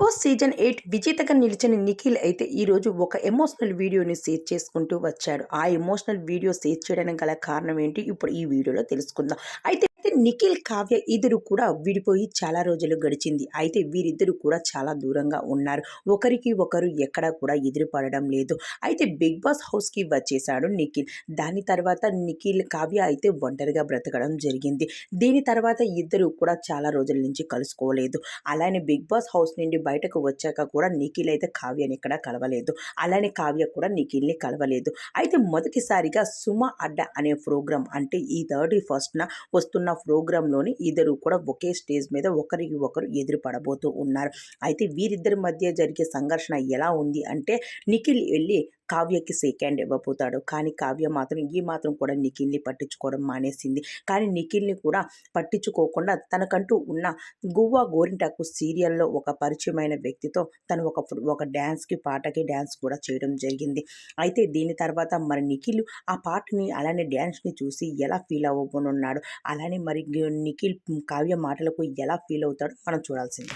Boss season eight విజేతగా నిలిచిన నిఖిల్ అయితే ఈరోజు ఒక ఎమోషనల్ వీడియోని షేర్ చేసుకుంటూ వచ్చాడు. ఆ ఎమోషనల్ వీడియో షేర్ చేయడానికి గల కారణం ఏంటి? ఇప్పుడు ఈ వీడియోలో తెలుసుకుందాం. అయితే అయితే నిఖిల్ కావ్య ఇద్దరు కూడా విడిపోయి చాలా రోజులు గడిచింది. అయితే వీరిద్దరు కూడా చాలా దూరంగా ఉన్నారు. ఒకరికి ఒకరు ఎక్కడా కూడా ఎదురుపడడం లేదు. అయితే బిగ్ బాస్ హౌస్కి వచ్చేసాడు నిఖిల్. దాని తర్వాత నిఖిల్ కావ్య అయితే ఒంటరిగా బ్రతకడం జరిగింది. దీని తర్వాత ఇద్దరు కూడా చాలా రోజుల నుంచి కలుసుకోలేదు. అలానే బిగ్ బాస్ హౌస్ నుండి బయటకు వచ్చాక కూడా నిఖిల్ అయితే కావ్యని ఇక్కడ కలవలేదు. అలానే కావ్య కూడా నిఖిల్ని కలవలేదు. అయితే మొదటిసారిగా సుమ అడ్డ అనే ప్రోగ్రాం అంటే ఈ థర్టీ ఫస్ట్న వస్తున్న ప్రోగ్రాంలోని ఇద్దరు కూడా ఒకే స్టేజ్ మీద ఒకరికి ఒకరు ఎదురు పడబోతూ ఉన్నారు. అయితే వీరిద్దరి మధ్య జరిగే సంఘర్షణ ఎలా ఉంది అంటే నిఖిల్ వెళ్ళి కావ్యకి సెకండ్ ఇవ్వబోతాడు. కానీ కావ్య మాత్రం ఈ మాత్రం కూడా నిఖిల్ని పట్టించుకోవడం మానేసింది. కానీ నిఖిల్ని కూడా పట్టించుకోకుండా తనకంటూ ఉన్న గువ్వా గోరింటాకు సీరియల్లో ఒక పరిచయమైన వ్యక్తితో తను ఒక ఒక డ్యాన్స్కి పాటకి డ్యాన్స్ కూడా చేయడం జరిగింది. అయితే దీని తర్వాత మరి నిఖిల్ ఆ పాటని అలానే డ్యాన్స్ని చూసి ఎలా ఫీల్ అవ్వబోనున్నాడు? అలానే మరి నిఖిల్ కావ్య మాటలకు ఎలా ఫీల్ అవుతాడో మనం చూడాల్సింది.